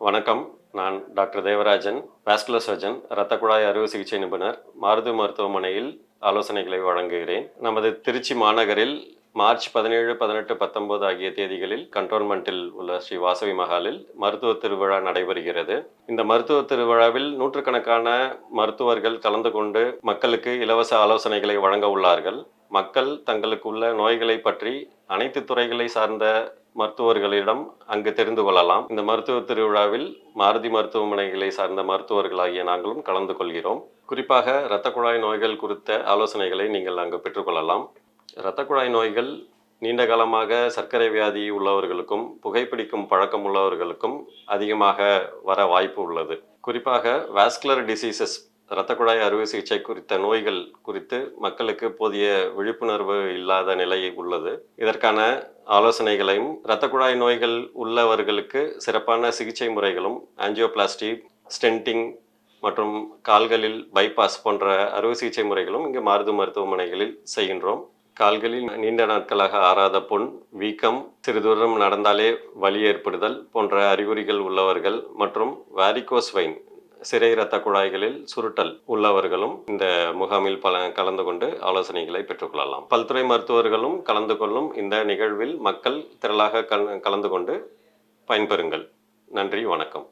வணக்கம். நான் doctor Devarajan vascular surgeon இரத்த குழாய் அறுவை சிகிச்சை நிபுணர் மாருதி மருத்துவமனையில் ஆலோசனைகளை வழங்குகிறேன். நமது திருச்சி மாநகரில் மார்ச் பதினேழு பதினெட்டு பத்தொன்பது ஆகிய தேதிகளில் கண்டோன்மெண்ட்டில் உள்ள ஸ்ரீ வாசவி மகாலில் மருத்துவ திருவிழா நடைபெறுகிறது. இந்த மருத்துவ திருவிழாவில் நூற்றுக்கணக்கான மருத்துவர்கள் கலந்து கொண்டு மக்களுக்கு இலவச ஆலோசனைகளை வழங்க உள்ளார்கள். மக்கள் தங்களுக்கு உள்ள நோய்களை பற்றி அனைத்து துறைகளை சார்ந்த மருத்துவர்களிடம் அங்கு தெரிந்து கொள்ளலாம். இந்த மருத்துவ திருவிழாவில் மாருதி மருத்துவமனைகளை சார்ந்த மருத்துவர்களாகிய நாங்களும் கலந்து கொள்கிறோம். குறிப்பாக இரத்த குழாய் நோய்கள் குறித்த ஆலோசனைகளை நீங்கள் அங்கு பெற்றுக்கொள்ளலாம். இரத்த குழாய் நோய்கள் நீண்ட காலமாக சர்க்கரை வியாதி உள்ளவர்களுக்கும் புகைப்பிடிக்கும் பழக்கம் உள்ளவர்களுக்கும் அதிகமாக வர வாய்ப்பு உள்ளது. குறிப்பாக வாஸ்குலர் டிசீசஸ் இரத்த குழாய் அறுவை சிகிச்சை குறித்த நோய்கள் குறித்து மக்களுக்கு போதிய விழிப்புணர்வு இல்லாத நிலை உள்ளது. இதற்கான ஆலோசனைகளையும் இரத்த குழாய் நோய்கள் உள்ளவர்களுக்கு சிறப்பான சிகிச்சை முறைகளும் ஆஞ்சியோபிளாஸ்டி ஸ்டென்டிங் மற்றும் கால்களில் பைபாஸ் போன்ற அறுவை சிகிச்சை முறைகளும் இங்கு மாருதி மருத்துவமனைகளில் செய்கின்றோம். கால்களில் நீண்ட நாட்களாக ஆறாத புண் வீக்கம் சிறு தூரம் நடந்தாலே வலி ஏற்படுதல் போன்ற அறிகுறிகள் உள்ளவர்கள் மற்றும் வாரிகோஸ் வைன் சிறை இரத்த குழாய்களில் சுருட்டல் உள்ளவர்களும் இந்த முகாமில் பல கலந்து கொண்டு ஆலோசனைகளை பெற்றுக்கொள்ளலாம் பல்துறை மருத்துவர்களும் கலந்து கொள்ளும் இந்த நிகழ்வில் மக்கள் திரளாக கலந்து கொண்டு பயன்பெறுங்கள். நன்றி வணக்கம்.